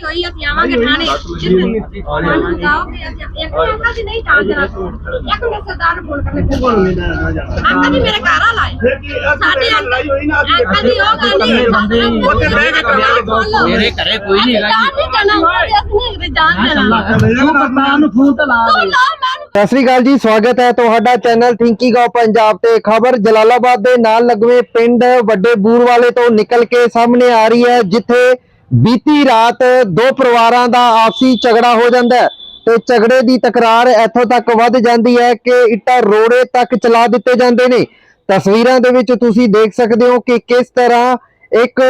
ਕਾਰਵਾਈ ਹੋਈ ਅਸੀਂ ਆਵਾਂਗੇ ਥਾਣੇ। ਸਾਨੂੰ ਬਤਾਓ ਕਿ ਅਸੀਂ ਇੱਕ ਅੰਕਲ ਜੀ। ਨਹੀਂ ਜਾਣ ਦੇਣਾ। ਇੱਕ ਮੇਰੇ ਸਰਦਾਰ ਨੂੰ ਫੋਨ ਕਰਨੇ। ਅੰਕਲ ਜੀ ਮੇਰੇ ਘਰ ਆ ਲਾਏ ਸਾਡੇ ਅੰਕਲ ਅੰਕਲ ਜੀ ਉਹ ਗੱਲ ਨਹੀਂ। ਉੱਥੇ ਬਹਿ ਕੇ ਕਰਵਾ ਮੇਰੇ ਘਰੇ ਕੋਈ ਨਹੀਂ ਹੈਗਾ ਜਾਣ ਨਹੀਂ ਜਾਣਾ ਅਸੀਂ ਨਹੀਂ ਜਾਣ ਦੇਣਾ। ਤੂੰ ਕਪਤਾਨ ਨੂੰ ਫੋਨ ਤੇ ਲਾ ਤੂੰ ਲਾ ਮੈਨੂੰ। ਸਤਿ ਸ੍ਰੀ ਅਕਾਲ ਜੀ ਸਵਾਗਤ ਹੈ ਤੁਹਾਡਾ ਚੈਨਲ ਥਿੰਕਿੰਗ ਆਫ ਪੰਜਾਬ ਤੇ। ਖਬਰ ਜਲਾਲਾਬਾਦ ਦੇ ਨਾਲ ਲੱਗਵੇਂ ਪਿੰਡ ਵੱਡੇ ਬੂਰ ਵਾਲੇ ਤੋਂ ਨਿਕਲ ਕੇ ਸਾਹਮਣੇ ਆ ਰਹੀ ਹੈ ਜਿੱਥੇ ਬੀਤੀ ਰਾਤ ਦੋ ਪਰਿਵਾਰਾਂ ਦਾ ਆਪਸੀ ਝਗੜਾ ਹੋ ਜਾਂਦਾ ਹੈ ਤੇ ਝਗੜੇ ਦੀ ਤਕਰਾਰ ਇੱਥੋਂ ਤੱਕ ਵੱਧ ਜਾਂਦੀ ਹੈ ਕਿ ਇੱਟਾਂ ਰੋੜੇ ਤੱਕ ਚਲਾ ਦਿੱਤੇ ਜਾਂਦੇ ਨੇ। ਤਸਵੀਰਾਂ ਦੇ ਵਿੱਚ ਤੁਸੀਂ ਦੇਖ ਸਕਦੇ ਹੋ ਕਿ ਕਿਸ ਤਰ੍ਹਾਂ ਇੱਕ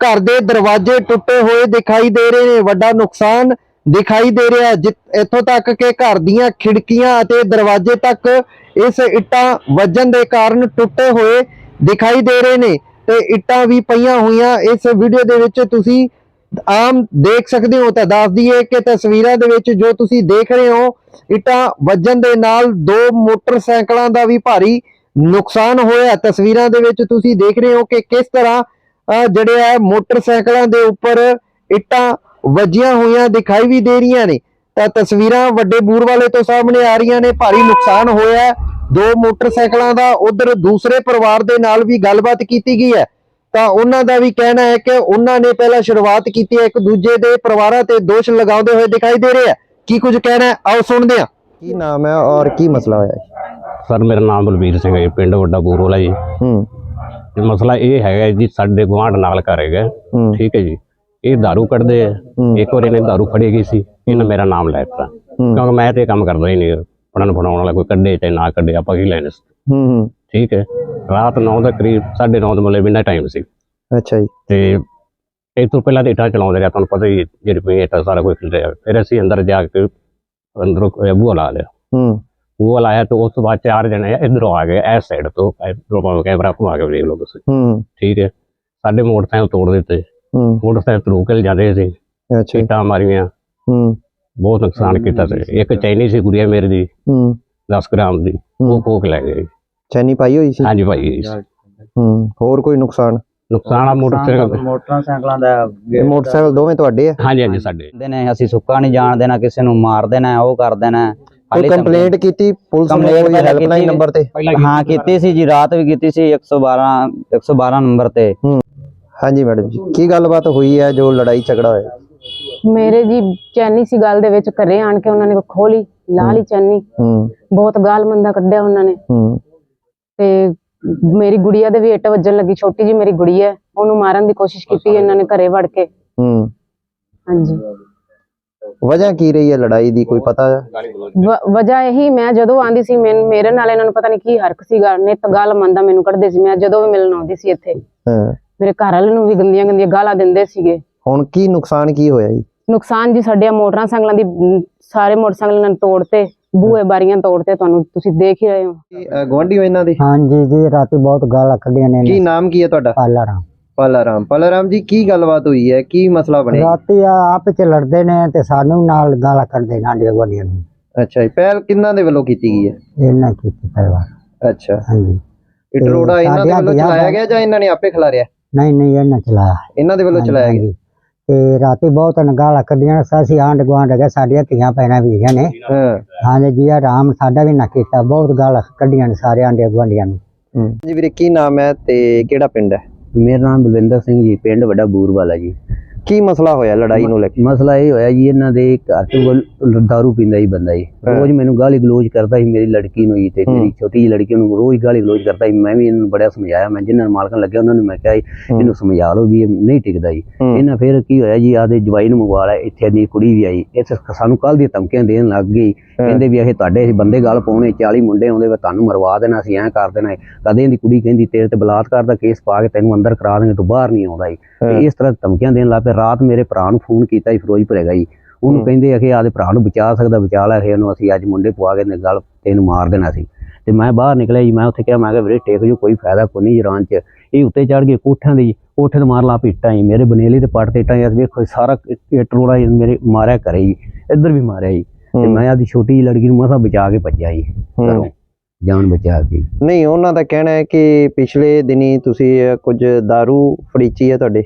ਘਰ ਦੇ ਦਰਵਾਜ਼ੇ ਟੁੱਟੇ ਹੋਏ ਦਿਖਾਈ ਦੇ ਰਹੇ ਨੇ। ਵੱਡਾ ਨੁਕਸਾਨ ਦਿਖਾਈ ਦੇ ਰਿਹਾ ਹੈ। ਇੱਥੋਂ ਤੱਕ ਕਿ ਘਰ ਦੀਆਂ ਖਿੜਕੀਆਂ ਅਤੇ ਦਰਵਾਜ਼ੇ ਤੱਕ ਇਸ ਇੱਟਾਂ ਵੱਜਣ ਦੇ ਕਾਰਨ ਟੁੱਟੇ ਹੋਏ ਦਿਖਾਈ ਦੇ ਰਹੇ ਨੇ। ਤੇ ਇੱਟਾਂ ਵੀ ਪਈਆਂ ਹੋਈਆਂ। ਇਸ ਵੀਡੀਓ ਦੇ ਵਿੱਚ ਤੁਸੀਂ ਆਮ ਦੇਖ ਸਕਦੇ ਹੋ ਤਾਂ ਦੱਸ ਦਈਏ ਕਿ ਤਸਵੀਰਾਂ ਦੇ ਵਿੱਚ ਜੋ ਤੁਸੀਂ ਦੇਖ ਰਹੇ ਹੋ, ਇੱਟਾਂ ਵੱਜਣ ਦੇ ਨਾਲ ਦੋ ਮੋਟਰਸਾਈਕਲਾਂ ਦਾ ਵੀ ਭਾਰੀ ਨੁਕਸਾਨ ਹੋਇਆ। ਤਸਵੀਰਾਂ ਦੇ ਵਿੱਚ ਤੁਸੀਂ ਦੇਖ ਰਹੇ ਹੋ ਕਿ ਕਿਸ ਤਰ੍ਹਾਂ ਜਿਹੜੇ ਹੈ ਮੋਟਰਸਾਈਕਲਾਂ ਦੇ ਉੱਪਰ ਇੱਟਾਂ ਵੱਜੀਆਂ ਹੋਈਆਂ ਦਿਖਾਈ ਵੀ ਦੇ ਰਹੀਆਂ ਨੇ। ਤਾਂ ਤਸਵੀਰਾਂ ਵੱਡੇ ਬੂਰ ਵਾਲੇ ਤੋਂ ਸਾਹਮਣੇ ਆ ਰਹੀਆਂ ਨੇ, ਭਾਰੀ ਨੁਕਸਾਨ ਹੋਇਆ। ਦੋ ਮੋਟਰਸਾਈਕਲਾਂ ਦਾ ਉਧਰ ਦੂਸਰੇ ਪਰਿਵਾਰ ਦੇ ਨਾਲ ਵੀ ਗੱਲਬਾਤ ਕੀਤੀ ਗਈ ਹੈ। ਤਾਂ ਉਹਨਾਂ ਦਾ ਵੀ ਕਹਿਣਾ ਹੈ ਕਿ ਉਹਨਾਂ ਨੇ ਪਹਿਲਾਂ ਸ਼ੁਰੂਆਤ ਕੀਤੀ ਹੈ ਇੱਕ ਦੂਜੇ ਦੇ ਪਰਿਵਾਰਾਂ ਤੇ ਦੋਸ਼ ਲਗਾਉਂਦੇ ਹੋਏ ਦਿਖਾਈ ਦੇ ਰਹੇ ਆ ਕੀ ਕੁਝ ਕਹਿਣਾ ਹੈ ਆਓ ਸੁਣਦੇ ਹਾਂ ਕੀ ਨਾਮ ਹੈ ਔਰ ਕੀ ਮਸਲਾ ਹੋਇਆ ਹੈ ਸਰ ਮੇਰਾ ਨਾਮ ਬਲਬੀਰ ਸਿੰਘ ਹੈ ਜੀ, ਪਿੰਡ ਵੱਡਾ ਬੂਰੋਲਾ ਜੀ ਹੂੰ ਤੇ ਮਸਲਾ ਇਹ ਹੈਗਾ ਜੀ ਸਾਡੇ ਗੁਆਂਢ ਨਾਲ ਘਰ ਹੈਗਾ ਹੂੰ ਠੀਕ ਹੈ ਜੀ ਇਹ दारू ਕੱਢਦੇ ਆ ਹੂੰ। ਇੱਕ ਵਾਰ ਇਹਨੇ दारू ਫੜੀ ਗਈ ਸੀ ਇਹਨੇ ਮੇਰਾ ਨਾਮ ਲੈ ਦਿੱਤਾ ਹੂੰ। ਕਿਉਂਕਿ ਮੈਂ ਤੇ ਇਹ ਕੰਮ ਕਰਦਾ ਹੀ ਨਹੀਂ ਫੜਨ ਫੜਾਉਣ ਵਾਲਾ ਕੋਈ ਕੱਢੇ ਚਾਹੇ ਨਾ ਕੱਢੇ ਆਪਾਂ ਕੀ ਲੈਣੇ ਸੀ ਹੂੰ ਹੂੰ। ਠੀਕ ਹੈ। ਰਾਤ 9 ਦੇ ਕਰੀਬ 9:30 ਦੇ ਮਤਲਬ ਇੰਨਾ ਟਾਈਮ ਸੀ। ਅੱਛਾ ਜੀ। ਤੇ ਇਹ ਤੋਂ ਪਹਿਲਾਂ ਤੇ ਇੱਟਾਂ ਚਲਾਉਂਦੇ ਰਿਹਾ ਤੁਹਾਨੂੰ ਪਤਾ ਹੀ ਹੈ, ਜਿਹੜੀ ਪਈ ਇੱਟਾਂ ਸਾਰਾ ਕੁਝ ਖਿਲ ਰਿਹਾ ਫਿਰ ਅਸੀਂ ਅੰਦਰ ਜਾ ਕੇ ਅੰਦਰੋਂ ਬੂਹਾ ਲਾ ਲਿਆ। ਹੂੰ। ਬੂਹਾ ਲਾਇਆ ਤੇ ਉਸ ਤੋਂ ਬਾਅਦ ਚਾਰ ਜਣੇ ਇਧਰੋਂ ਆ ਗਏ ਇਸ ਸਾਈਡ ਤੋਂ ਇਧਰੋਂ ਕੈਮਰਾ ਘੁਮਾ ਕੇ ਦੇਖ ਲਓ ਤੁਸੀਂ। ਹੂੰ। ਠੀਕ ਹੈ। ਸਾਡੇ ਮੋਟਰਸਾਈਕਲ ਤੋੜ ਦਿੱਤੇ। ਹੂੰ। ਮੋਟਰਸਾਈਕਲ ਤੋਂ ਕੇ ਜਾਂਦੇ ਸੀ। ਅੱਛਾ ਜੀ। ਇੱਟਾਂ ਮਾਰੀਆਂ। ਹੂੰ। ਬਹੁਤ ਨੁਕਸਾਨ ਕੀਤਾ ਸੀ। ਇੱਕ ਚੈਨੀ ਸੀ ਗੁੜੀਆ ਮੇਰੀ ਦੀ ਹੂੰ। 10 ਗ੍ਰਾਮ ਦੀ ਉਹ ਕੋਕ ਲੈ ਗਏ। ਚੈਨੀ ਪਾਈ ਹੋਈ ਸੀ? ਹਾਂਜੀ ਭਾਈ ਹੂੰ ਹੋਰ ਕੋਈ ਨੁਕਸਾਨ? ਨੁਕਸਾਨ ਆ ਮੋਟਰਸਾਈਕਲ ਮੋਟਰਸਾਈਕਲਾਂ ਦਾ ਇਹ ਮੋਟਰਸਾਈਕਲ ਦੋਵੇਂ ਤੁਹਾਡੇ ਆ? ਹਾਂਜੀ ਹਾਂਜੀ ਸਾਡੇ। ਦੇ ਨੇ ਅਸੀਂ ਸੁੱਕਾ ਨਹੀਂ ਜਾਣ ਦੇਣਾ ਕਿਸੇ ਨੂੰ ਮਾਰ ਦੇਣਾ ਉਹ ਕਰ ਦੇਣਾ। ਕੋਈ ਕੰਪਲੇਂਟ ਕੀਤੀ ਪੁਲਿਸ ਨੂੰ Complaint ਕੋਈ ਪਹਿਲਾਂ ਹੈਲਪਲਾਈਨ ਕੀਤੀ। ਨੰਬਰ ਤੇ? ਹਾਂ ਕੀਤੀ ਸੀ ਜੀ ਰਾਤ ਵੀ ਕੀਤੀ ਸੀ 112 112 ਨੰਬਰ ਤੇ। ਹਾਂਜੀ ਮੈਡਮ ਜੀ ਕੀ ਗੱਲਬਾਤ ਹੋਈ ਹੈ ਜੋ ਲੜਾਈ ਝਗੜਾ ਹੋਇਆ? ਮੇਰੇ ਜੀ ਚੈਨੀ ਸੀ ਗੱਲ ਦੇ ਵਿੱਚ ਘਰੇ ਆਣ ਕੇ ਉਹਨਾਂ ਨੇ ਖੋਲੀ ਲਾ ਲਈ ਚੈਨੀ। ਹੂੰ। ਬਹੁਤ ਗਾਲ ਮੰਦਾ ਕੱਢਿਆ ਉਹਨਾਂ ਨੇ। ਹੂੰ। ਤੇ ਮੇਰੀ ਗੁੜੀਆ ਦੇ ਵੀ ਇੱਟ ਵੱਜਣ ਲੱਗੀ ਛੋਟੀ ਜੀ ਮੇਰੀ ਗੁੜੀਆ ਹੈ, ਉਹਨੂੰ ਮਾਰਨ ਦੀ ਕੋਸ਼ਿਸ਼ ਕੀਤੀ ਇਹਨਾਂ ਨੇ ਘਰੇ ਵੜ ਕੇ। ਹੂੰ। ਹਾਂਜੀ। ਵਜ੍ਹਾ ਕੀ ਰਹੀ ਹੈ ਲੜਾਈ ਦੀ ਕੋਈ ਪਤਾ ਹੈ? ਵ- ਵਜ੍ਹਾ ਇਹੀ ਮੈਂ ਜਦੋਂ ਆਂਦੀ ਸੀ ਮੈਨ- ਮੇਰੇ ਨਾਲ ਇਹਨਾਂ ਨੂੰ ਪਤਾ ਨਹੀਂ ਕੀ ਹਰਕ ਸੀਗਾ ਨਿਤ ਗਾਲ ਮੰਦਾ ਮੈਨੂੰ ਕੱਢਦੇ ਸੀ ਮੈਂ ਜਦੋਂ ਵੀ ਮਿਲਣ ਆਉਂਦੀ ਸੀ ਇੱਥੇ। ਹਾਂ। ਮੇਰੇ ਘਰ ਵਾਲੇ ਨੂੰ ਵੀ ਗੰਦੀਆਂ ਗੰਦੀਆਂ ਗਾਲਾਂ ਦਿੰਦੇ ਸੀਗੇ। ਹੁਣ ਕੀ ਨੁਕਸਾਨ ਕੀ ਹੋਇਆ ਜੀ? ਨੁਕਸਾਨ ਜੀ ਸਾਡੇ ਆਹ ਮੋਟਰਸਾਈਕਲਾਂ ਦੀ ਸਾਰੇ ਮੋਟਰਸਾਈਕਲਾਂ ਨੇ ਤੋੜਤੇ। ਬੂਹੇ ਬਾਰੀਆਂ ਤੋੜਤੇ ਤੁਹਾਨੂੰ ਤੁਸੀਂ ਦੇਖ ਹੀ ਰਹੇ ਹੋ। ਗਵਾਂਢੀ ਹੋ ਇਹਨਾਂ ਦੇ? ਹਾਂਜੀ ਜੀ ਰਾਤੀ ਬਹੁਤ ਗਾਲਾਂ ਕੱਢੀਆਂ ਨੇ ਕੀ ਨਾਮ ਕੀ ਹੈ ਤੁਹਾਡਾ? ਪਾਲਾ ਰਾਮ ਪਾਲਾਰਾਮ। ਪਾਲਾਰਾਮ ਜੀ ਕੀ ਗੱਲਬਾਤ ਹੋਈ ਹੈ? ਕੀ ਮਸਲਾ ਬਣਿਆ? ਰਾਤੀ ਆ ਆਪ ਚ ਲੜਦੇ ਨੇ ਤੇ ਸਾਨੂੰ ਨਾਲ ਗਾਲਾਂ ਕੱਢਦੇ ਨੇ ਆਂਡੀਆਂ ਗਵਾਂਡੀਆਂ ਨੂੰ। ਅੱਛਾ ਜੀ ਪਹਿਲ ਕਿੰਨਾਂ ਦੇ ਵੱਲੋਂ ਕੀਤੀ ਗਈ ਹੈ? ਇਹਨਾਂ ਕੀਤੀ ਪਰਿਵਾਰ ਅੱਛਾ। ਹਾਂਜੀ। ਇਹ ਰੋੜਾ ਇਹਨਾਂ ਦੇ ਵੱਲੋਂ ਚਲਾਇਆ ਗਿਆ ਜਾਂ ਇਹਨਾਂ ਨੇ ਆਪੇ ਖਿਲਾਰਿਆ? ਨਹੀਂ ਨਹੀਂ ਇਹਨਾਂ ਚਲਾਇਆ। ਇਹਨਾਂ ਦੇ ਵੱਲੋਂ ਚਲਾਇਆ ਗਿਆ? ਹਾਂਜੀ। ਤੇ ਰਾਤੀ ਬਹੁਤ ਨੇ ਗਾਲਾਂ ਕੱਢੀਆਂ ਅਸੀਂ ਆਂਡ ਗਵਾਂਡ ਹੈਗੇ ਸਾਡੀਆਂ ਧੀਆਂ ਭੈਣਾਂ ਵੀ ਹੈਗੀਆਂ ਨੇ। ਹਾਂ। ਹਾਂਜੀ ਜੀ ਆਰਾਮ ਸਾਡਾ ਵੀ ਨਾ ਕੀਤਾ ਬਹੁਤ ਗਾਲਾਂ ਕੱਢੀਆਂ ਨੇ ਸਾਰੇ ਆਂਡੀਆਂ ਗਵਾਂਡੀਆਂ ਨੂੰ। ਹੂੰ। ਜੀ ਵੀਰੇ ਕੀ ਨਾਮ ਹੈ ਤੇ ਕਿਹੜਾ ਪਿੰਡ ਹੈ? ਮੇਰਾ ਨਾਮ ਬਲਵਿੰਦਰ ਸਿੰਘ ਜੀ ਪਿੰਡ ਵੱਡਾ ਬੂਰਵਾਲਾ ਜੀ। ਕੀ ਮਸਲਾ ਹੋਇਆ ਲੜਾਈ ਨੂੰ ਲੈ ਕੇ? ਮਸਲਾ ਇਹ ਹੋਇਆ ਜੀ ਇਹਨਾਂ ਦੇ ਘਰ ਤੋਂ ਦਾਰੂ ਪੀਂਦਾ ਹੀ ਬੰਦਾ ਜੀ। ਰੋਜ਼ ਮੈਨੂੰ ਗਾਲੀ ਗਲੋਚ ਕਰਦਾ ਸੀ ਮੇਰੀ ਲੜਕੀ ਨੂੰ ਜੀ ਤੇ ਮੇਰੀ ਛੋਟੀ ਜਿਹੀ ਲੜਕੀ ਨੂੰ ਰੋਜ਼ ਗਾਲੀ ਗਲੋਚ ਕਰਦਾ ਸੀ। ਮੈਂ ਵੀ ਇਹਨਾਂ ਨੂੰ ਬੜਾ ਸਮਝਾਇਆ। ਮੈਂ ਜਿਨ੍ਹਾਂ ਨੂੰ ਮਾਲਕਾਂ ਲੱਗਿਆ ਉਹਨਾਂ ਨੂੰ ਮੈਂ ਕਿਹਾ ਇਹਨੂੰ ਸਮਝਾ ਲਓ ਵੀ ਇਹ ਨਹੀਂ ਟਿਕਦਾ ਜੀ। ਇਹਨਾਂ ਫਿਰ ਕੀ ਹੋਇਆ ਜੀ ਆਦੇ ਜਵਾਈ ਨੂੰ ਮੰਗਵਾ ਲਿਆ ਇੱਥੇ ਦੀ ਕੁੜੀ ਵੀ ਆਈ। ਇੱਥੇ ਸਾਨੂੰ ਕੱਲ ਦੀਆਂ ਧਮਕੀਆਂ ਦੇਣ ਲੱਗ ਗਈ। ਕਹਿੰਦੇ ਵੀ ਇਹ ਤੁਹਾਡੇ ਅਸੀਂ ਬੰਦੇ ਗੱਲ ਪਾਉਣੇ 40 ਮੁੰਡੇ ਆਉਂਦੇ ਵੇ ਤੁਹਾਨੂੰ ਮਰਵਾ ਦੇਣਾ ਅਸੀਂ ਐਂ ਕਰ ਦੇਣਾ। ਕਦੇ ਇਹਦੀ ਕੁੜੀ ਕਹਿੰਦੀ ਤੇਰੇ ਤੇ ਬਲਾਤਕਾਰ ਦਾ ਕੇਸ ਪਾ ਕੇ ਤੈਨੂੰ ਅੰਦਰ ਕਰਾ ਦੇਣਗੇ ਤੂੰ ਬਾਹਰ ਨਹੀਂ ਆਉਂਦਾ ਜੀ। ਇਸ ਤਰ੍ਹਾਂ ਧਮਕੀਆਂ ਦੇਣ ਲੱਗ ਪਏ ਰਾਤ ਮੇਰੇ ਭਰਾ ਨੂੰ ਫੋਨ ਕੀਤਾ ਜੀ ਫਿਰੋਜ਼ਪੁਰ ਹੈਗਾ ਜੀ। ਉਹਨੂੰ ਕਹਿੰਦੇ ਅਖੇ ਆਦੇ ਭਰਾ ਨੂੰ ਬਚਾ ਸਕਦਾ ਬਚਾ ਲੈ ਅਖੇ ਉਹਨੂੰ ਅਸੀਂ ਅੱਜ ਮੁੰਡੇ ਪਵਾ ਕੇ ਗੱਲ ਤੈਨੂੰ ਮਾਰ ਦੇਣਾ ਸੀ। ਤੇ ਮੈਂ ਬਾਹਰ ਨਿਕਲਿਆ ਜੀ ਮੈਂ ਉੱਥੇ ਕਿਹਾ ਮੈਂ ਕਿਹਾ ਵੀਰੇ ਟੇਕ ਜੋ ਕੋਈ ਫਾਇਦਾ ਕੋਈ ਨਹੀਂ ਜਰਾਂ ਚ। ਇਹ ਉੱਤੇ ਚੜ ਗਏ ਕੋਠਿਆਂ ਦੀ ਕੋਠੇ ਤੇ ਮਾਰ ਲਾ ਪਿੱਟਾਂ ਜੀ ਮੇਰੇ ਬਨੇਲੀ ਤੇ ਪੱਟ ਤੇ ਇੱਟਾਂ ਜੀ ਵੇਖੋ ਸਾਰਾ ਇਹ ਟਰੋੜਾ ਜੀ ਮੇਰੇ ਮਾਰਿਆ ਕਰੇ ਜੀ ਇੱਧਰ ਵੀ ਮਾਰਿਆ ਜੀ। ਤੇ ਮੈਂ ਆਦੀ ਛੋਟੀ ਜਿਹੀ ਲੜਕੀ ਨੂੰ ਮਸਾਂ ਬਚਾ ਕੇ ਭੱਜਿਆ ਜੀ ਘਰੋਂ। ਜਾਨ ਬਚਾ ਕੇ। ਨਹੀਂ ਉਹਨਾਂ ਦਾ ਕਹਿਣਾ ਹੈ ਕਿ ਪਿਛਲੇ ਦਿਨੀ ਤੁਸੀਂ ਕੁਝ दारू ਫੜੀਚੀ ਹੈ ਤੁਹਾਡੇ?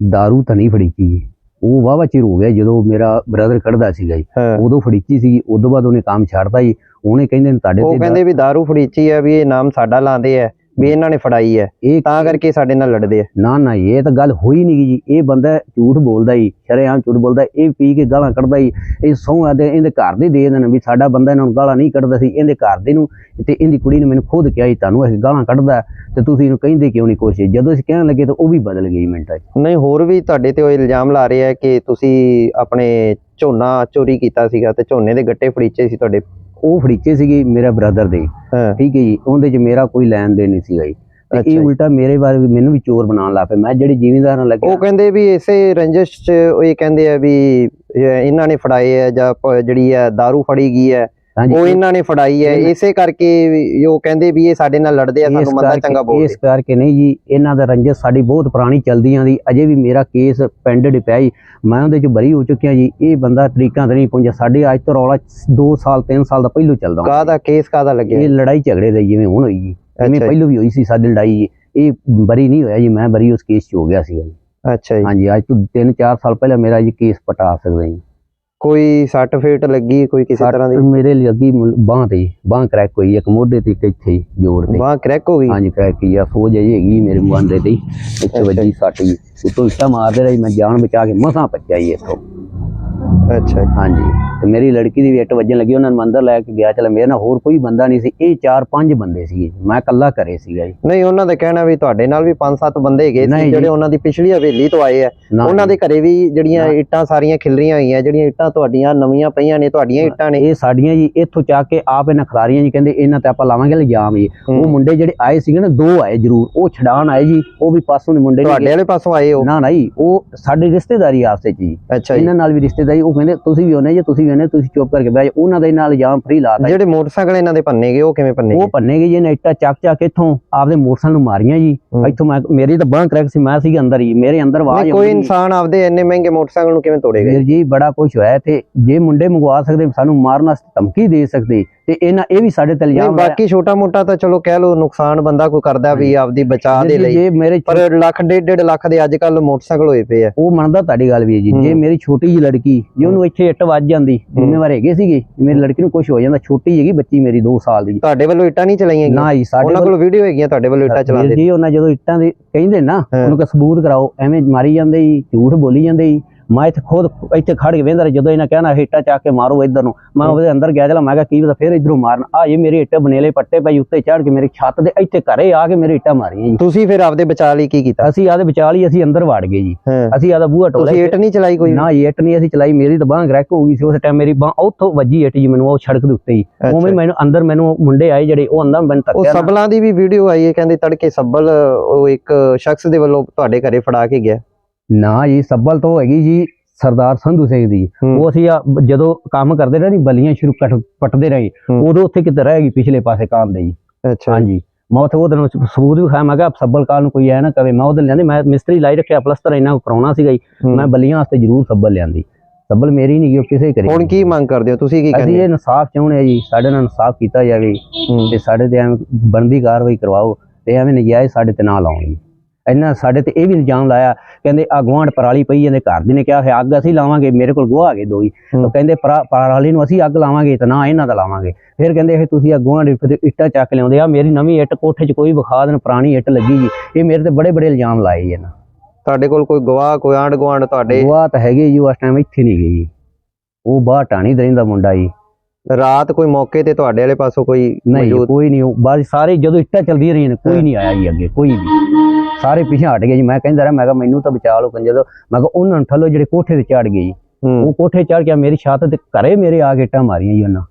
दारू ਤਾਂ ਨਹੀਂ ਫੜੀ ਸੀ ਜੀ ਉਹ ਵਾਵਾ ਚਿਰ ਹੋ ਗਿਆ ਜਦੋਂ ਮੇਰਾ ਬ੍ਰਦਰ ਕੱਢਦਾ ਸੀਗਾ ਜੀ ਹਾਂ ਉਦੋਂ ਫੜੀਚੀ ਸੀ ਉਦੋਂ ਬਾਅਦ ਉਹਨੇ ਕੰਮ ਛੱਡਤਾ ਜੀ ਉਹਨੇ ਕਹਿੰਦੇ ਨੇ ਤੁਹਾਡੇ ਉਹ ਤੇ ਕਹਿੰਦੇ ਵੀ दारू ਫੜੀਚੀ ਹੈ ਵੀ ਇਹ ਨਾਮ ਸਾਡਾ ਲਾਉਂਦੇ ਆ ਵੀ ਇਹਨਾਂ ਨੇ ਫੜਾਈ ਹੈ। ਇਹ ਤਾਂ ਕਰਕੇ ਸਾਡੇ ਨਾਲ ਲੜਦੇ ਆ। ਨਾ ਨਾ ਇਹ ਤਾਂ ਗੱਲ ਹੋਈ ਨਹੀਂ ਜੀ। ਇਹ ਬੰਦਾ ਝੂਠ ਬੋਲਦਾ ਹੀ ਸ਼ਰੇਆਮ ਝੂਠ ਬੋਲਦਾ ਇਹ ਪੀ ਕੇ ਗਾਲਾਂ ਕੱਢਦਾ ਹੀ ਇਹ ਸਹੁੰ ਆਦੇ ਇਹਦੇ ਘਰ ਦੇ ਦੇ ਦੇਣ ਵੀ ਸਾਡਾ ਬੰਦਾ ਇਹਨਾਂ ਨੂੰ ਗਾਲਾਂ ਨਹੀਂ ਕੱਢਦਾ ਸੀ ਇਹਦੇ ਘਰ ਦੇ ਨੂੰ। ਤੇ ਇਹਦੀ ਕੁੜੀ ਨੇ ਮੈਨੂੰ ਖੁਦ ਕਿਹਾ ਸੀ ਤੁਹਾਨੂੰ ਇਹ ਗਾਲਾਂ ਕੱਢਦਾ ਤੇ ਤੁਸੀਂ ਇਹਨੂੰ ਕਹਿੰਦੇ ਕਿਉਂ ਨਹੀਂ ਕੋਸ਼ਿਸ਼ ਜਦੋਂ ਅਸੀਂ ਕਹਿਣ ਲੱਗੇ ਤਾਂ ਉਹ ਵੀ ਬਦਲ ਗਈ ਮਿੰਟਾਂ 'ਚ। ਨਹੀਂ ਹੋਰ ਵੀ ਤੁਹਾਡੇ ਤੇ ਉਹ ਇਲਜ਼ਾਮ ਲਾ ਰਹੇ ਆ ਕਿ ਤੁਸੀਂ ਆਪਣੇ ਝੋਨਾ ਚੋਰੀ ਕੀਤਾ ਸੀਗਾ ਤੇ ਝੋਨੇ ਦੇ ਗੱਟੇ ਫੜੀਚੇ ਸੀ ਤੁਹਾਡੇ ਉਹ ਫੜੀਚੇ ਸੀਗੇ ਮੇਰਾ ਬ੍ਰਦਰ ਦੇ। ਹਾਂ। ਠੀਕ ਹੈ ਜੀ ਉਹਦੇ 'ਚ ਮੇਰਾ ਕੋਈ ਲੈਣ ਦੇਣ ਨਹੀਂ ਸੀਗਾ ਜੀ। ਤੇ ਅੱਛਾ ਇਹ। ਉਲਟਾ ਮੇਰੇ ਬਾਰੇ ਵੀ ਮੈਨੂੰ ਵੀ ਚੋਰ ਬਣਾਉਣ ਲੱਗ ਪਏ ਮੈਂ ਜਿਹੜੇ ਜ਼ਿਮੀਂਦਾਰ ਨਾਲ ਲੱਗਿਆ। ਉਹ ਕਹਿੰਦੇ ਵੀ ਇਸੇ ਰੰਜਿਸ਼ ਚ ਉਹ ਇਹ ਕਹਿੰਦੇ ਆ ਵੀ ਇਹ ਇਹਨਾਂ ਨੇ ਫੜਾਏ ਆ ਜਾਂ ਪ- ਜਿਹੜੀ ਆ दारू ਫੜੀ ਗਈ ਹੈ ਉਹ ਇਹਨਾਂ ਨੇ ਫੜਾਈ ਹੈ। ਇਸੇ ਕਰਕੇ ਉਹ ਕਹਿੰਦੇ ਵੀ ਇਹ ਸਾਡੇ ਨਾਲ ਲੜਦੇ ਆ ਸਾਨੂੰ ਮੰਦਾ ਚੰਗਾ ਬੋਲਦੇ। ਇਸ ਕਰਕੇ ਨਹੀਂ ਜੀ ਇਹਨਾਂ ਦਾ ਰੰਜਸ ਸਾਡੀ ਬਹੁਤ ਪੁਰਾਣੀ ਚੱਲਦੀ ਆਂਦੀ ਅਜੇ ਵੀ ਮੇਰਾ ਕੇਸ ਪੈਂਡਡ ਪਿਆ ਜੀ। ਮੈਂ ਉਹਦੇ ਚ ਬਰੀ ਹੋ ਚੁੱਕਿਆ ਜੀ। ਇਹ ਬੰਦਾ ਤਰੀਕਾਂ ਤੇ ਨਹੀਂ ਪਹੁੰਚਿਆ ਸਾਡੇ ਅੱਜ ਤੋਂ ਰੌਲਾ 2 ਸਾਲ 3 ਸਾਲ ਦਾ ਪਹਿਲੋਂ ਚੱਲਦਾ ਹੁੰਦਾ। ਕਾਹਦਾ ਕੇਸ ਕਾਹਦਾ ਲੱਗਿਆ? ਇਹ ਲੜਾਈ ਝਗੜੇ ਦਾ ਜਿਵੇਂ ਹੁਣ ਹੋਈ ਜੀ। ਜਿਵੇਂ ਜੀ। ਪਹਿਲੋਂ ਵੀ ਹੋਈ ਸੀ ਸਾਡੀ ਲੜਾਈ ਜੀ। ਇਹ ਬਰੀ ਨਹੀਂ ਹੋਇਆ ਜੀ। ਮੈਂ ਬਰੀ ਉਸ ਕੇਸ 'ਚ ਹੋ ਗਿਆ ਸੀਗਾ ਜੀ। ਅੱਛਾ ਜੀ। ਹਾਂਜੀ ਅੱਜ ਤੋਂ 3-4 ਸਾਲ ਪਹਿਲਾਂ ਮੇਰਾ ਜੀ ਕੇਸ ਪਟਾ ਸਕਦਾ ਜੀ। ਕੋਈ ਸਰਟੀਫਿਕੇਟ ਲੱਗੀ ਕੋਈ ਕਿਸੇ ਤਰ੍ਹਾਂ ਦੀ? ਸੱਟ ਮੇਰੇ ਲੱਗੀ ਬਾਹ ਤੇ ਬਾਹ ਕਰੈਕ ਹੋਈ ਇੱਕ ਮੋਢੇ ਤੇ ਇੱਕ ਇੱਥੇ ਹੀ, ਜੋੜ ਤੇ। ਬਾਹ ਕਰੈਕ ਹੋ ਗਈ? ਹਾਂਜੀ ਕਰੈਕ ਕੀ ਆ ਸੋਜ ਅਜੇ ਹੈਗੀ ਮੇਰੇ ਮੁੰਡੇ ਤੇ ਹੀ। ਇੱਥੇ ਵੱਜੀ ਸੱਟ ਜੀ। ਉਤੋਂ ਇੱਟਾਂ ਮਾਰਦੇ ਰਹੀ ਮੈਂ ਜਾਨ ਬਚਾ ਕੇ ਮਸਾਂ ਪੱਜਿਆ ਇੱਥੋਂ। ਅੱਛਾ ਹਾਂਜੀ। ਤੇ ਮੇਰੀ ਲੜਕੀ ਦੀ ਵੀ ਇੱਟ ਵੱਜਣ ਲੱਗੀ ਉਹਨਾਂ ਨੂੰ ਅੰਦਰ ਲੈ ਕੇ ਗਿਆ ਚਲ ਮੇਰੇ ਨਾਲ ਹੋਰ ਕੋਈ ਬੰਦਾ ਨਹੀਂ ਸੀ ਇਹ ਚਾਰ ਪੰਜ ਬੰਦੇ ਸੀਗੇ ਮੈਂ ਇਕੱਲਾ ਘਰੇ ਸੀਗਾ ਜੀ। ਨਹੀਂ ਉਹਨਾਂ ਦਾ ਕਹਿਣਾ ਵੀ ਤੁਹਾਡੇ ਨਾਲ ਵੀ 5-7 ਬੰਦੇ ਹੈਗੇ ਨਹੀਂ ਸੀ ਜੀ। ਜਿਹੜੇ ਉਹਨਾਂ ਦੀ ਪਿਛਲੀ ਹਵੇਲੀ ਤੋਂ ਆਏ ਆ। ਨਾ ਉਹਨਾਂ ਦੇ ਘਰੇ ਵੀ ਜਿਹੜੀਆਂ ਇੱਟਾਂ ਸਾਰੀਆਂ ਖਿਲਰੀਆਂ ਹੋਈਆਂ ਜਿਹੜੀਆਂ ਇੱਟਾਂ ਤੁਹਾਡੀਆਂ ਨਵੀਆਂ ਪਈਆਂ ਨੇ ਤੁਹਾਡੀਆਂ ਇੱਟਾਂ ਨੇ। ਇਹ ਸਾਡੀਆਂ ਜੀ ਇੱਥੋਂ ਚੱਕ ਕੇ ਆਪ ਇਹਨਾਂ ਖਲਾਰੀਆਂ ਜੀ ਕਹਿੰਦੇ ਇਹਨਾਂ ਤੇ ਆਪਾਂ ਲਾਵਾਂਗੇ ਇਲਜ਼ਾਮ ਜੀ। ਹੂੰ। ਉਹ ਮੁੰਡੇ ਜਿਹੜੇ ਆਏ ਸੀਗੇ ਨਾ ਦੋ ਆਏ ਜ਼ਰੂਰ ਉਹ ਛਡਾਣ ਆਏ ਜੀ ਉਹ ਵੀ ਪਾਸੋਂ ਦੇ ਮੁੰਡੇ ਤੁਹਾਡੇ ਵਾਲੇ ਪਾਸੋਂ ਆਏ ਹੋ ਨਾ ਨਹੀਂ ਉਹ ਸਾਡੀ ਰਿਸ਼ਤੇਦਾਰੀ ਆਪਸ ਜੀ। ਅੱਛਾ ਜੀ। ਇਹਨਾਂ ਨਾਲ ਵੀ ਰਿਸ਼ਤੇਦਾਰੀ ਉਹ ਕਹਿੰਦੇ ਤੁਸੀਂ ਵੀ ਉਹਨੇ ਜੇ ਤੁਸੀਂ ਵੀ ਉਹਨੇ ਤੁਸੀਂ ਚੁੱਪ ਕਰਕੇ ਬਹਿ ਜਾਓ ਉਹਨਾਂ ਦੇ ਨਾਲ ਇਲਜ਼ਾਮ ਫਰੀ ਲਾਤਾ ਜੀ। ਜਿਹੜੇ ਮੋਟਰਸਾਈਕਲ ਇਹਨਾਂ ਦੇ ਗਏ ਉਹ ਕਿਵੇਂ ਭੰਨੇ ਉਹ ਭੰਨੇ ਗਏ ਜੀ ਨੇ ਇੱਟਾਂ ਚੱਕ ਚੱਕ ਇੱਥੋਂ ਆਪਦੇ ਮੋਟਰਸਾਈਕਲ ਨੂੰ ਮਾਰੀਆਂ ਜੀ। ਇੱਥੋਂ ਮੈਂ ਮੇਰੀ ਤਾਂ ਬਾਂਹ ਕਰੈਕ ਸੀ ਮੈਂ ਸੀ ਅੰਦਰ ਹੀ ਮੇਰੇ ਅੰਦਰ ਆਵਾਜ਼ ਕੋਈ। ਇਨਸਾਨ ਆਪਦੇ ਇੰਨੇ ਮਹਿੰਗੇ ਮੋਟਰਸਾਈਕਲ ਨੂੰ ਕਿਵੇਂ ਤੋੜੇਗਾ ਵੀਰ ਜੀ ਬੜਾ ਕੁਝ ਹੋਇਆ ਤੇ ਜੇ ਮੁੰਡੇ ਮੰਗਵਾ ਸਕਦੇ ਸਾਨੂੰ ਮਾਰਨ ਵਾਸਤੇ ਧਮਕੀ ਦੇ ਸਕਦੇ ਤੇ ਇਹਨਾਂ ਇਹ ਵੀ ਸਾਡੇ ਤੇ ਇਲਜ਼ਾਮ। ਬਾਕੀ ਛੋਟਾ ਮੋਟਾ ਤਾਂ ਚਲੋ ਕਹਿ ਲਓ ਨੁਕਸਾਨ ਬੰਦਾ ਕੋਈ ਕਰਦਾ ਵੀ ਆਪਦੀ ਬਚਾਅ ਦੇ ਲਈ। ਪਰ ਲੱਖ ਡੇਢ ਡੇਢ ਲੱਖ ਦੇ ਅੱਜ ਕੱਲ ਮੋਟਰਸਾਈਕਲ ਹੋਏ ਪਏ ਆ। ਉਹ ਮੰਨਦਾ ਤੁਹਾਡੀ ਗੱਲ ਵੀ ਹੈ ਜੀ। ਜੇ। ਮੇਰੀ ਛੋਟੀ ਜੀ ਲੜਕੀ ਜੇ ਉਹਨੂੰ ਇੱਥੇ ਇੱਟ ਵੱਜ ਜਾਂਦੀ ਜ਼ਿੰਮੇਵਾਰ ਹੈਗੇ ਸੀਗੇ ਮੇਰੀ ਲੜਕੀ ਨੂੰ ਕੁਝ ਹੋ ਜਾਂਦਾ ਛੋਟੀ ਹੈਗੀ ਬੱਚੀ ਮੇਰੀ 2 ਸਾਲ ਦੀ। ਤੁਹਾਡੇ ਵੱਲੋਂ ਇੱਟਾਂ ਨਹੀਂ ਚਲਾਈਆਂ ਗਈਆਂ? ਨਾ ਜੀ ਸਾਡੇ ਕੋਲ ਵੀਡੀਓ ਹੈਗੀਆਂ ਤੁਹਾਡੇ ਵੱਲੋਂ ਇੱਟਾਂ ਚਲਾਉਂਦੇ? ਜੀ ਉਹਨਾਂ ਜਦੋਂ ਇੱਟਾਂ ਦੇ ਕਹਿੰਦੇ ਨਾ। ਉਹਨੂੰ ਕਹ ਸਬੂਤ ਕਰਾਓ ਐਵੇਂ ਮਾਰੀ ਜਾਂਦੇ ਜੀ ਝੂਠ ਬੋਲੀ ਜਾਂਦੇ ਜੀ। ਮੈਂ ਇੱਥੇ ਖੁਦ ਇੱਥੇ ਖੜ ਕੇ ਵੇਂਦਾ ਜਦੋਂ ਇਹਨਾਂ ਕਹਿਣਾ ਇੱਟਾਂ ਚੱਕ ਕੇ ਮਾਰੋ ਇੱਧਰ ਨੂੰ ਮੈਂ ਉਹਦੇ ਅੰਦਰ ਗਿਆ ਚਲਾ ਮੈਂ ਕਿਹਾ ਕੀ ਪਤਾ ਫਿਰ ਇਧਰੋਂ ਮਾਰਨ ਆ ਇਹ ਮੇਰੇ ਇੱਟ ਬਨੇਲੇ ਪੱਟੇ ਪਈ ਉੱਤੇ ਚੜ ਕੇ ਮੇਰੀ ਛੱਤ ਦੇ ਇੱਥੇ ਘਰੇ ਆ ਕੇ ਮੇਰੇ ਇੱਟਾਂ ਮਾਰੀਆਂ ਜੀ। ਤੁਸੀਂ ਫਿਰ ਆਪਦੇ ਬਚਾਅ ਲਈ ਕੀ ਕੀਤਾ? ਅਸੀਂ ਆਦੇ ਵਿਚਾਲ ਹੀ ਅਸੀਂ ਅੰਦਰ ਵੜ ਗਏ ਜੀ। ਅਸੀਂ ਆਦਾ ਬੂਹਾ ਟੋਲਿਆ ਤੁਸੀਂ ਇੱਟ ਨਹੀਂ ਚਲਾਈ ਕੋਈ? ਨਾ ਇੱਟ ਨਹੀਂ ਅਸੀਂ ਚਲਾਈ ਮੇਰੀ ਤਾਂ ਬਾਂਹ ਗ੍ਰੈਕ ਹੋ ਗਈ ਸੀ ਉਸ ਟਾਈਮ ਮੇਰੀ ਬਾਂਹ ਉੱਥੋਂ ਵੱਜੀ ਇੱਟ ਜੀ ਮੈਨੂੰ ਉਹ ਸੜਕ ਦੇ ਉੱਤੇ ਹੀ। ਉਵੇਂ ਮੈਨੂੰ ਅੰਦਰ ਮੈਨੂੰ ਮੁੰਡੇ ਆਏ ਜਿਹੜੇ ਉਹ ਅੰਦਰ ਮੈਨੂੰ ਉਹ ਧੱਕਿਆ ਨਾ- ਸੱਬਲਾਂ ਦੀ ਵੀ ਵੀਡੀਓ ਆਈ ਹੈ ਕਹਿੰਦੇ ਤੜਕੇ ਸੱਬਲ ਉਹ ਇੱਕ ਸ਼ਖਸ ਦੇ ਵੱਲੋਂ ਤੁਹਾਡੇ ਘਰੇ ਫੜਾ ਕੇ ਗਿਆ। ਨਾ ਜੀ ਸੱਬਲ ਤੋਂ ਹੈਗੀ ਜੀ ਸਰਦਾਰ ਸੰਧੂ ਸਿੰਘ ਦੀ। ਉਹ ਅਸੀਂ ਜਦੋਂ ਕੰਮ ਕਰਦੇ ਰਹੇ ਨਹੀਂ ਬਲੀਆਂ ਸ਼ੁਰੂ ਕੱਟ ਪੱਟਦੇ ਰਹੇ। ਉਦੋਂ ਉੱਥੇ ਕਿਤੇ ਰਹਿ ਗਈ ਪਿਛਲੇ ਪਾਸੇ ਕਾਂ ਦੇ ਜੀ। ਅੱਛਾ। ਹਾਂਜੀ। ਮੈਂ ਉੱਥੇ ਉਹਦੇ ਨੂੰ ਸਬੂਤ ਵੀ ਖਾਇਆ ਮੈਂ ਕਿਹਾ ਸੱਬਲ ਕਾਲ ਨੂੰ ਕੋਈ ਐ ਨਾ ਕਵੇ। ਮੈਂ ਉਹਦੇ ਲਿਆਂਦੀ ਮੈਂ ਮਿਸਤਰੀ ਲਾਈ ਰੱਖਿਆ ਪਲਸਤਰ ਇਹਨਾਂ ਨੂੰ ਕਰਾਉਣਾ ਸੀਗਾ ਜੀ। ਮੈਂ ਬਲੀਆਂ ਵਾਸਤੇ ਜ਼ਰੂਰ ਸੱਬਲ ਲਿਆਂਦੀ। ਸੱਬਲ ਮੇਰੀ ਨਹੀਂ ਉਹ ਕਿਸੇ ਕਰੀ ਹੁਣ ਕੀ ਮੰਗ ਕਰਦੇ ਹੋ? ਤੁਸੀਂ ਕੀ ਅਸੀਂ ਕਹਿੰਦੇ ਇਹ ਇਨਸਾਫ ਚਾਹੁੰਦੇ ਆ ਜੀ ਸਾਡੇ ਨਾਲ ਇਨਸਾਫ ਕੀਤਾ ਜਾਵੇ। ਤੇ ਸਾਡੇ ਤੇ ਐਵੇਂ ਬਣਦੀ ਕਾਰਵਾਈ ਕਰਵਾਓ ਤੇ ਐਵੇਂ ਨਜਾਇਜ਼ ਸਾਡੇ ਤੇ ਨਾ ਲਾਉਣ ਜੀ। ਇਹਨਾਂ ਸਾਡੇ ਤੇ ਇਹ ਵੀ ਇਲਜ਼ਾਮ ਲਾਇਆ ਕਹਿੰਦੇ ਆ ਪਰਾਲੀ ਪਈ ਜਾਂਦੇ ਘਰ ਦੀ ਨੇ ਕਿਹਾ ਹੈ ਅੱਗ ਅਸੀਂ ਲਾਵਾਂਗੇ ਮੇਰੇ ਕੋਲ ਗਵਾਹ ਹੈਗੇ ਦੋ ਹੀ। ਉਹ ਕਹਿੰਦੇ ਪਰਾ- ਪਰਾਲੀ ਨੂੰ ਅਸੀਂ ਅੱਗ ਲਾਵਾਂਗੇ ਤੇ ਨਾ ਇਹਨਾਂ ਦਾ ਲਾਵਾਂਗੇ। ਫਿਰ ਕਹਿੰਦੇ ਇਹ ਤੁਸੀਂ ਆ ਫਿਰ ਇੱਟਾਂ ਚੱਕ ਲਿਆਉਂਦੇ ਆ ਮੇਰੀ ਨਵੀਂ ਇੱਟ ਕੋਠੇ 'ਚ ਕੋਈ ਵਿਖਾ ਦੇਣ ਪੁਰਾਣੀ ਇੱਟ ਲੱਗੀ ਜੀ। ਇਹ ਮੇਰੇ ਤੇ ਬੜੇ ਬੜੇ ਇਲਜ਼ਾਮ ਲਾਏ ਜੀ ਇਹਨਾਂ। ਤੁਹਾਡੇ ਕੋਲ ਕੋਈ ਗਵਾਹ ਕੋਈ ਆਂਢ ਗੁਆਂਢ ਤੁਹਾਡੇ? ਗਵਾਹ ਤਾਂ ਹੈਗੇ ਜੀ ਉਸ ਟਾਈਮ ਇੱਥੇ ਨਹੀਂ ਗਏ ਜੀ। ਉਹ ਬਾਹਰ ਟਾਣੀ ਦਰਿੰਦਾ ਦਾ ਮੁੰਡਾ ਜੀ। ਰਾਤ ਕੋਈ ਮੌਕੇ ਤੇ ਤੁਹਾਡੇ ਵਾਲੇ ਪਾਸੋਂ ਕੋਈ ਨਹੀਂ ਕੋਈ ਨਹੀਂ ਉਹ ਬਸ ਸਾਰੇ ਜਦੋਂ ਇੱਟਾਂ ਚੱਲਦੀਆਂ ਰਹੀਆਂ ਨੇ ਕੋਈ ਨਹੀਂ ਆਇਆ ਜੀ ਅੱਗੇ ਕੋਈ ਵੀ। ਸਾਰੇ ਪਿੱਛੇ ਹਟ ਗਏ ਜੀ। ਮੈਂ ਕਹਿੰਦਾ ਰਿਹਾ ਮੈਂ ਕਿਹਾ ਮੈਨੂੰ ਤਾਂ ਬਚਾ ਲਓ ਕੰਜਰ। ਮੈਂ ਕਿਹਾ ਉਹਨਾਂ ਨੂੰ ਥੱਲੋਂ ਜਿਹੜੇ ਕੋਠੇ ਤੇ ਚੜ ਗਏ ਜੀ। ਉਹ ਕੋਠੇ ਚੜ ਗਿਆ ਮੇਰੀ ਛੱਤ ਤੇ ਘਰੇ ਮੇਰੇ ਆ ਕੇ ਇੱਟਾਂ ਮਾਰੀਆਂ ਜੀ ਉਹਨਾਂ।